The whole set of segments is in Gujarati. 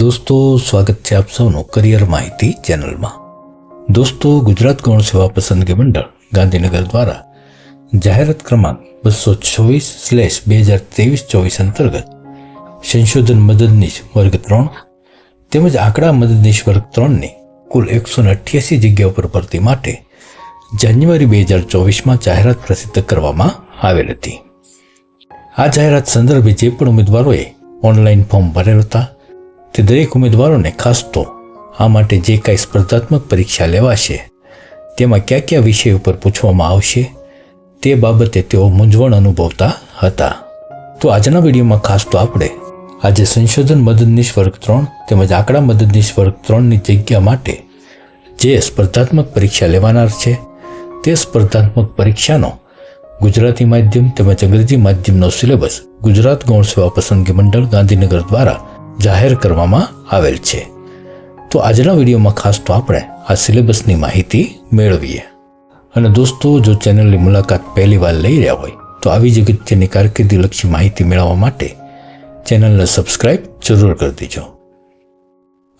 દોસ્તો, સ્વાગત છે આપ સૌનું કરિયર માહિતી ચેનલમાં. દોસ્તો, ગુજરાત ગૌણ સેવા પસંદગી મંડળ, ગાંધીનગર દ્વારા જાહેરાત ક્રમાંક બસો છવ્વીસ સ્લેશ બે હજાર ત્રેવીસ ચોવીસ અંતર્ગત સંશોધન મદદનીશ વર્ગ ત્રણ તેમજ આંકડા મદદનીશ વર્ગ ત્રણની કુલ એકસો ને અઠ્યાસી જગ્યા ઉપર ભરતી માટે જાન્યુઆરી બે હજાર ચોવીસમાં જાહેરાત પ્રસિદ્ધ કરવામાં આવેલ હતી. આ જાહેરાત સંદર્ભે જે પણ ઉમેદવારોએ ઓનલાઈન ફોર્મ ભરેલ હતા તે દરેક ઉમેદવારોને ખાસ તો આ માટે જે કાંઈ સ્પર્ધાત્મક પરીક્ષા લેવાશે, તેમાં કયા કયા વિષય ઉપર પૂછવામાં આવશે, તે બાબતે તેઓ મૂંઝવણ અનુભવતા હતા. તો આજના વિડીયોમાં ખાસ તો આપણે આજે સંશોધન મદદનીશ વર્ગ ત્રણ તેમજ આંકડા મદદનીશ વર્ગ ત્રણની જગ્યા માટે જે સ્પર્ધાત્મક પરીક્ષા લેવાનાર છે, તે સ્પર્ધાત્મક પરીક્ષાનો ગુજરાતી માધ્યમ તેમજ અંગ્રેજી માધ્યમનો સિલેબસ ગુજરાત ગૌણ સેવા પસંદગી મંડળ ગાંધીનગર દ્વારા જાહેર કરવામાં આવેલ છે. તો આજના વિડીયોમાં ખાસ તો આપણે આ સિલેબસની માહિતી મેળવીએ. અને દોસ્તો, જો ચેનલની મુલાકાત પહેલી વાર લઈ રહ્યા હોય, તો આવી જ અગત્યની કારકિર્દીલક્ષી માહિતી મેળવવા માટે ચેનલને સબસ્ક્રાઇબ જરૂર કરી દેજો.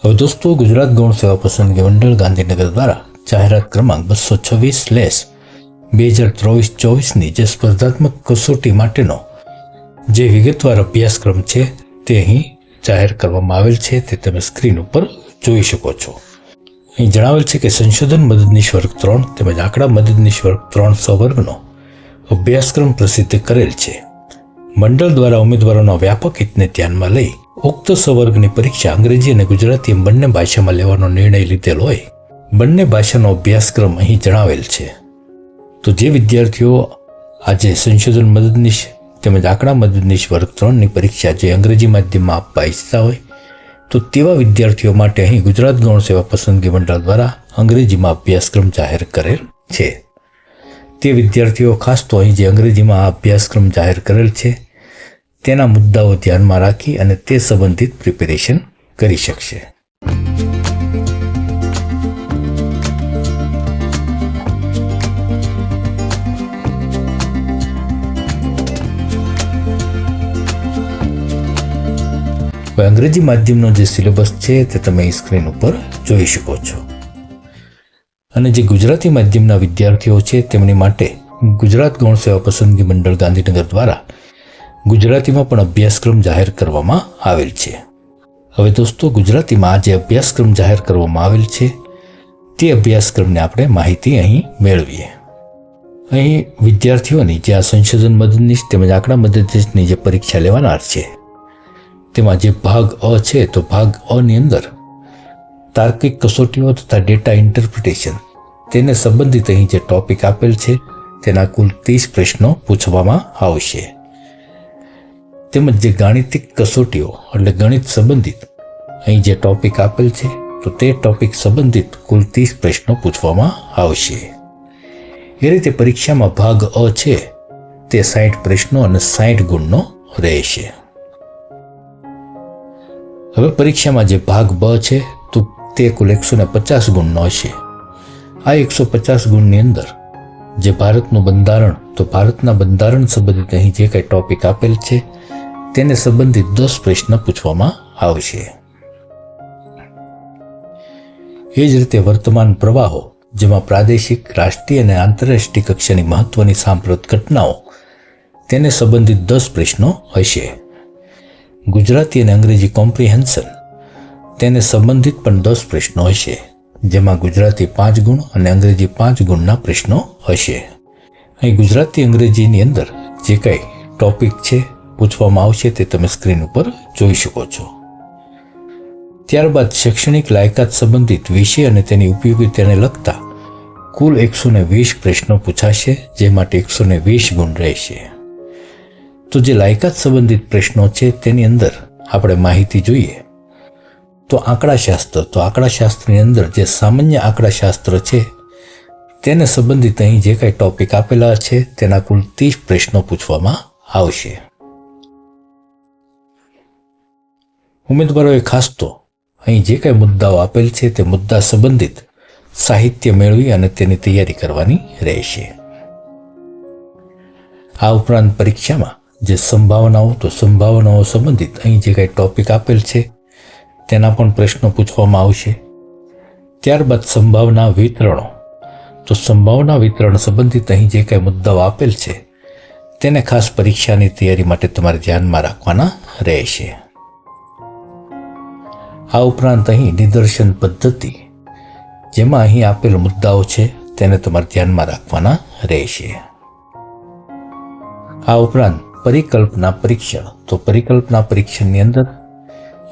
હવે દોસ્તો, ગુજરાત ગૌણ સેવા પસંદગી મંડળ ગાંધીનગર દ્વારા જાહેરાત ક્રમાંક બસો છવ્વીસ લેસ બે હજાર ત્રેવીસ ચોવીસની જે સ્પર્ધાત્મક કસોટી માટેનો જે વિગતવાર અભ્યાસક્રમ છે તે અહીં જાહેર કરવામાં આવેલ છે તે તમે સ્ક્રીન ઉપર જોઈ શકો છો. અહીં જણાવેલ છે કે સંશોધન મદદનીશ વર્ગ ત્રણ તેમજ આંકડા મદદનીશ ત્રણ સ્વર્ગનો અભ્યાસક્રમ પ્રસિદ્ધ કરેલ છે. મંડળ દ્વારા ઉમેદવારોના વ્યાપક હિતને ધ્યાનમાં લઈ ઉક્ત સ્વર્ગની પરીક્ષા અંગ્રેજી અને ગુજરાતી એમ બંને ભાષામાં લેવાનો નિર્ણય લીધેલ હોય. બંને ભાષાનો અભ્યાસક્રમ અહીં જણાવેલ છે. તો જે વિદ્યાર્થીઓ આજે સંશોધન મદદનીશ તેમજ આંકડા મદદનીશ વર્ગ ત્રણની પરીક્ષા જે અંગ્રેજી માધ્યમમાં આપવા ઈચ્છતા હોય, તો તેવા વિદ્યાર્થીઓ માટે અહીં ગુજરાત ગૌણ સેવા પસંદગી મંડળ દ્વારા અંગ્રેજીમાં અભ્યાસક્રમ જાહેર કરેલ છે. તે વિદ્યાર્થીઓ ખાસ તો અહીં જે અંગ્રેજીમાં આ અભ્યાસક્રમ જાહેર કરેલ છે, તેના મુદ્દાઓ ધ્યાનમાં રાખી અને તે સંબંધિત પ્રિપેરેશન કરી શકશે. અંગ્રેજી માધ્યમનો જે સિલેબસ છે તે તમે સ્ક્રીન ઉપર જોઈ શકો છો. અને જે ગુજરાતી માધ્યમના વિદ્યાર્થીઓ છે તેમની માટે ગુજરાત ગૌણ સેવા પસંદગી મંડળ ગાંધીનગર દ્વારા ગુજરાતીમાં પણ અભ્યાસક્રમ જાહેર કરવામાં આવેલ છે. હવે દોસ્તો, ગુજરાતીમાં જે અભ્યાસક્રમ જાહેર કરવામાં આવેલ છે, તે અભ્યાસક્રમને આપણે માહિતી અહીં મેળવીએ. અહીં વિદ્યાર્થીઓની જે આ સંશોધન મદદનીશ તેમજ આંકડા મદદનીશની જે પરીક્ષા લેવાનાર છે તેમાં જે ભાગ અ છે તો ભાગ અની અંદર તાર્કિક કસોટીઓ તથા ડેટા ઇન્ટરપ્રિટેશન તેને સંબંધિત અહીં જે ટોપિક આપેલ છે તેના કુલ ત્રીસ પ્રશ્નો પૂછવામાં આવશે. તેમજ જે ગાણિતિક કસોટીઓ એટલે ગણિત સંબંધિત અહીં જે ટોપિક આપેલ છે તો તે ટોપિક સંબંધિત કુલ ત્રીસ પ્રશ્નો પૂછવામાં આવશે. એ રીતે પરીક્ષામાં ભાગ અ છે તે સાઠ પ્રશ્નો અને સાઠ ગુણનો રહેશે. હવે પરીક્ષામાં જે ભાગ બ છે, તો તે કુલ એકસો ને પચાસ ગુણનો હશે આ એકસો પચાસ ગુણની અંદર જે ભારતનું બંધારણ, તો ભારતના બંધારણ સંબંધિત અહીં જે કંઈ ટોપિક આપેલ છે, તેને સંબંધિત દસ પ્રશ્ન પૂછવામાં આવશે એ જ રીતે વર્તમાન પ્રવાહો, જેમાં પ્રાદેશિક, રાષ્ટ્રીય અને આંતરરાષ્ટ્રીય કક્ષાની મહત્વની સાંપ્રત ઘટનાઓ, તેને સંબંધિત દસ પ્રશ્નો હશે. ગુજરાતી અને અંગ્રેજી કોમ્પ્રિહેન્શન તેને સંબંધિત પણ દસ પ્રશ્નો હશે, જેમાં ગુજરાતી પાંચ ગુણ અને અંગ્રેજી પાંચ ગુણના પ્રશ્નો હશે. અહીં ગુજરાતી અંગ્રેજીની અંદર જે કંઈ ટોપિક છે પૂછવામાં આવશે તે તમે સ્ક્રીન ઉપર જોઈ શકો છો. ત્યારબાદ શૈક્ષણિક લાયકાત સંબંધિત વિષય અને તેની ઉપયોગીતાને લગતા કુલ એકસો વીસ પ્રશ્નો પૂછાશે, જે માટે એકસો વીસ ગુણ રહેશે. તો જે લાયકાત સંબંધિત પ્રશ્નો છે તેની અંદર આપણે માહિતી જોઈએ. તો આંકડાશાસ્ત્ર, તો આંકડાશાસ્ત્રની અંદર જે સામાન્ય આંકડાશાસ્ત્ર છે, તેને સંબંધિત અહીં જે કાંઈ ટોપિક આપેલા છે, તેના કુલ ત્રીસ પ્રશ્નો પૂછવામાં આવશે. ઉમેદવારોએ ખાસ તો અહીં જે કાંઈ મુદ્દાઓ આપેલ છે તે મુદ્દા સંબંધિત સાહિત્ય મેળવી અને તેની તૈયારી કરવાની રહેશે. આ ઉપરાંત પરીક્ષામાં જે સંભાવનાઓ, તો સંભાવનાઓ સંબંધિત અહીં જે કાંઈ ટોપિક આપેલ છે, તેના પણ પ્રશ્નો પૂછવામાં આવશે. ત્યારબાદ સંભાવના વિતરણો. તો સંભાવના વિતરણ સંબંધિત અહીં જે કાંઈ મુદ્દાઓ આપેલ છે, તેને ખાસ પરીક્ષાની તૈયારી માટે તમારે ધ્યાનમાં રાખવાના રહેશે. આ ઉપરાંત અહીં નિદર્શન પદ્ધતિ. જેમાં અહીં આપેલ મુદ્દાઓ છે, તેને તમારે ધ્યાનમાં રાખવાના રહેશે. આ ઉપરાંત પરિકલ્પના પરીક્ષણ. તો પરિકલ્પના પરીક્ષણની અંદર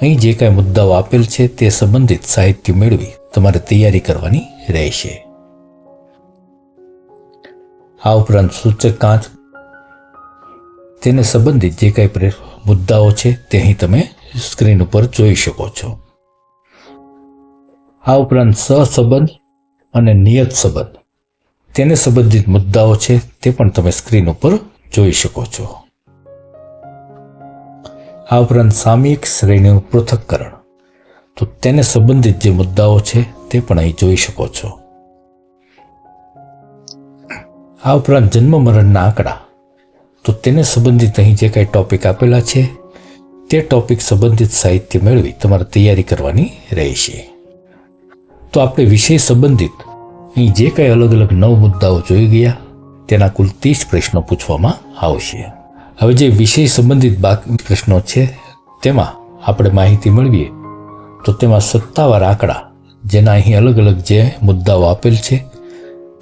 અહીં જે કાંઈ મુદ્દાઓ આપેલ છે તે સંબંધિત સાહિત્ય મેળવી તમારે તૈયારી કરવાની રહેશે. આ ઉપરાંત સૂચકાંક તેને સંબંધિત જે કાંઈ મુદ્દાઓ છે તે અહીં તમે સ્ક્રીન ઉપર જોઈ શકો છો. આ ઉપરાંત સહસંબંધ અને નિયત સંબંધ. તેને સંબંધિત મુદ્દાઓ છે તે પણ તમે સ્ક્રીન ઉપર જોઈ શકો છો. આ ઉપરાંત સામયિક શ્રેણીનું પૃથક્કરણ તો તેને સંબંધિત જે મુદ્દાઓ છે તે પણ અહીં જોઈ શકો છો. આ ઉપરાંત જન્મ મરણના આંકડા. તો તેને સંબંધિત અહીં જે કાંઈ ટોપિક આપેલા છે, તે ટોપિક સંબંધિત સાહિત્ય મેળવી તમારે તૈયારી કરવાની રહેશે. તો આપણે વિષય સંબંધિત અહીં જે કાંઈ અલગ અલગ નવ મુદ્દાઓ જોઈ ગયા, તેના કુલ ત્રીસ પ્રશ્નો પૂછવામાં આવશે. હવે જે વિષય સંબંધિત બાકી પ્રશ્નો છે, તેમાં આપણે માહિતી મેળવીએ. તો તેમાં સત્તાવાર આંકડા, જેના અહીં અલગ અલગ જે મુદ્દાઓ આપેલ છે,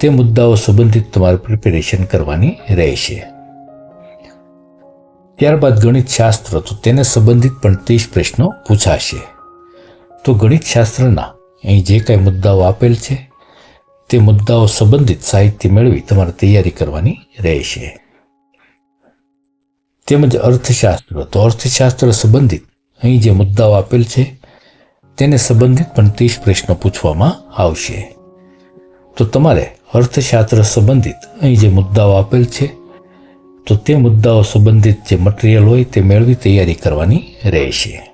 તે મુદ્દાઓ સંબંધિત તમારે પ્રિપેરેશન કરવાની રહેશે. ત્યારબાદ ગણિત શાસ્ત્ર તો તેને સંબંધિત પણ ત્રીસ પ્રશ્નો પૂછાશે. તો ગણિત શાસ્ત્રના અહીં જે કાંઈ મુદ્દાઓ આપેલ છે, તે મુદ્દાઓ સંબંધિત સાહિત્ય મેળવી તમારે તૈયારી કરવાની રહેશે. તેમજ અર્થશાસ્ત્ર. તો અર્થશાસ્ત્ર સંબંધિત. અહીં જે મુદ્દાઓ આપેલ છે, તેને સંબંધિત પણ ત્રીસ પ્રશ્નો પૂછવામાં આવશે. તો તમારે અર્થશાસ્ત્ર સંબંધિત અહીં જે મુદ્દાઓ આપેલ છે, તો તે મુદ્દાઓ સંબંધિત જે મટીરિયલ હોય તે મેળવી તૈયારી કરવાની રહેશે.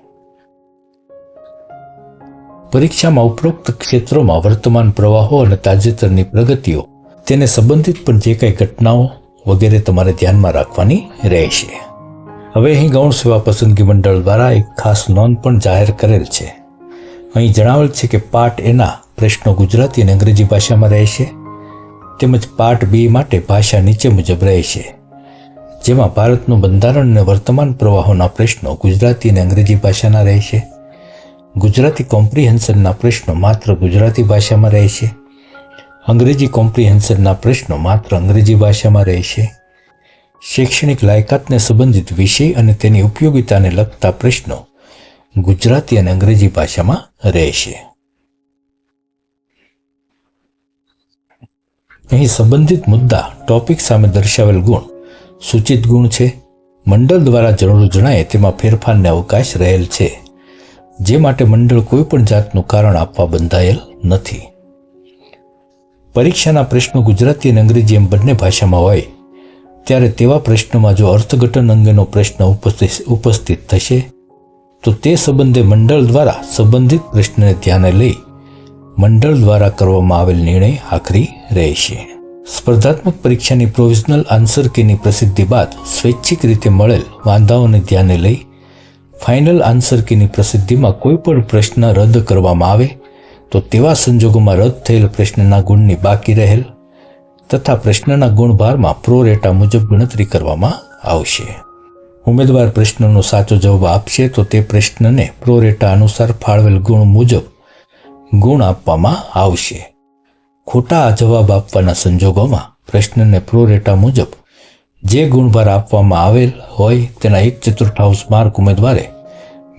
પરીક્ષામાં ઉપરોક્ત ક્ષેત્રોમાં વર્તમાન પ્રવાહો અને તાજેતરની પ્રગતિઓ, તેને સંબંધિત પણ જે કંઈ ઘટનાઓ વગેરે તમારે ધ્યાનમાં રાખવાની રહેશે હવે અહીં ગૌણ સેવા પસંદગી મંડળ દ્વારા એક ખાસ નોંધ પણ જાહેર કરેલ છે. અહીં જણાવેલ છે કે પાર્ટ એના પ્રશ્નો ગુજરાતી અને અંગ્રેજી ભાષામાં રહેશે તેમજ પાર્ટ બી માટે ભાષા નીચે મુજબ રહેશે જેમાં ભારતનું બંધારણ અને વર્તમાન પ્રવાહોના પ્રશ્નો ગુજરાતી અને અંગ્રેજી ભાષાના રહેશે ગુજરાતી કોમ્પ્રિહેન્શનના પ્રશ્નો માત્ર ગુજરાતી ભાષામાં રહેશે અંગ્રેજી કોમ્પ્રિહેન્શનના પ્રશ્નો માત્ર અંગ્રેજી ભાષામાં રહેશે. શૈક્ષણિક લાયકાતને સંબંધિત વિષય અને તેની ઉપયોગિતાને લગતા પ્રશ્નો ગુજરાતી અને અંગ્રેજી ભાષામાં રહેશે. અહીં સંબંધિત મુદ્દા ટોપિક સામે દર્શાવેલ ગુણ, સૂચિત ગુણ છે. મંડળ દ્વારા જરૂર જણાય તેમાં ફેરફારને અવકાશ રહેલ છે. જે માટે મંડળ કોઈપણ જાતનું કારણ આપવા બંધાયેલ નથી. પરીક્ષાના પ્રશ્નો ગુજરાતી અને અંગ્રેજી એમ બંને ભાષામાં હોય, ત્યારે તેવા પ્રશ્નોમાં જો અર્થઘટન અંગેનો પ્રશ્ન ઉપસ્થિત થશે, તો તે સંબંધે મંડળ દ્વારા સંબંધિત પ્રશ્નને ધ્યાને લઈ મંડળ દ્વારા કરવામાં આવેલ નિર્ણય આખરી રહેશે. સ્પર્ધાત્મક પરીક્ષાની પ્રોવિઝનલ આન્સર કીની પ્રસિદ્ધિ બાદ સ્વૈચ્છિક રીતે મળેલ વાંધાઓને ધ્યાને લઈ ફાઇનલ આન્સર કીની પ્રસિદ્ધિમાં કોઈ પણ પ્રશ્ન રદ કરવામાં આવે તો તેવા સંજોગોમાં રદ થયેલ પ્રશ્નના ગુણની બાકી રહેલ તથા પ્રશ્નના ગુણભારમાં પ્રોરેટા મુજબ ગણતરી કરવામાં આવશે. ઉમેદવાર પ્રશ્નનો સાચો જવાબ આપશે તો તે પ્રશ્નને પ્રોરેટા અનુસાર ફાળવેલ ગુણ મુજબ ગુણ આપવામાં આવશે. ખોટા જવાબ આપવાના સંજોગોમાં પ્રશ્નને પ્રોરેટા મુજબ જે ગુણભાર આપવામાં આવેલ હોય તેના એક ચતુર્થાંશ માર્ક ઉમેદવારે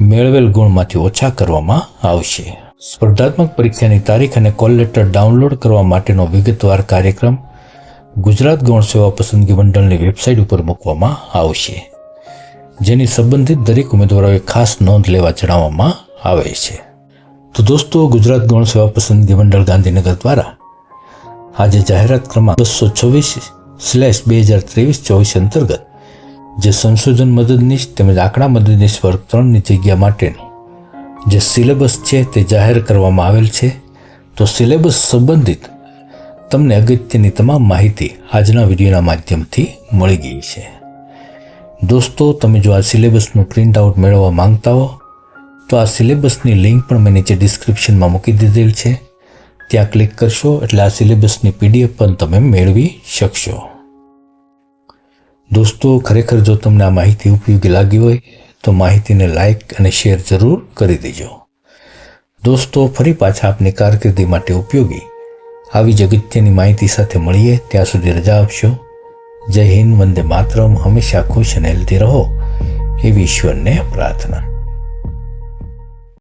મેળવેલ ગુણમાંથી ઓછા કરવામાં આવશે. સ્પર્ધાત્મક પરીક્ષાની તારીખ અને કોલ લેટર ડાઉનલોડ કરવા માટેનો વિગતવાર કાર્યક્રમ ગુજરાત ગૌણ સેવા પસંદગી મંડળની વેબસાઇટ ઉપર મૂકવામાં આવશે, જેની સંબંધિત દરેક ઉમેદવારોએ ખાસ નોંધ લેવા જણાવવામાં આવે છે. તો દોસ્તો, ગુજરાત ગૌણ સેવા પસંદગી મંડળ ગાંધીનગર દ્વારા આજે જાહેરાત ક્રમાંક બસો છવ્વીસ સ્લેશ બે હજાર ત્રેવીસ ચોવીસ અંતર્ગત જે સંશોધન મદદનીશ તેમજ આંકડા મદદનીશ વર્ગ ત્રણની જગ્યા માટેનું જે સિલેબસ છે તે જાહેર કરવામાં આવેલ છે, તો સિલેબસ સંબંધિત તમને અગત્યની તમામ માહિતી આજના વિડીયોના માધ્યમથી મળી ગઈ છે. દોસ્તો, તમે જો આ સિલેબસનું પ્રિન્ટ આઉટ મેળવવા માંગતા હો, તો આ સિલેબસની લિંક પણ મેં નીચે ડિસ્ક્રિપ્શનમાં મૂકી દીધેલ છે. ત્યાં ક્લિક કરશો એટલે આ સિલેબસની પીડીએફ પણ તમે મેળવી શકશો. દોસ્તો, ખરેખર જો તમને આ માહિતી ઉપયોગી લાગી હોય તો માહિતીને લાઇક અને શેર જરૂર કરી દેજો. દોસ્તો, ફરી પાછા આપની કારકિર્દી માટે ઉપયોગી આવી જ અગત્યની માહિતી સાથે મળીએ. ત્યાં સુધી રજા આપશો. જય હિન્દ, વંદે માતરમ. હંમેશા ખુશ અને હેલ્ધી રહો. એવી ઈશ્વરને પ્રાર્થના.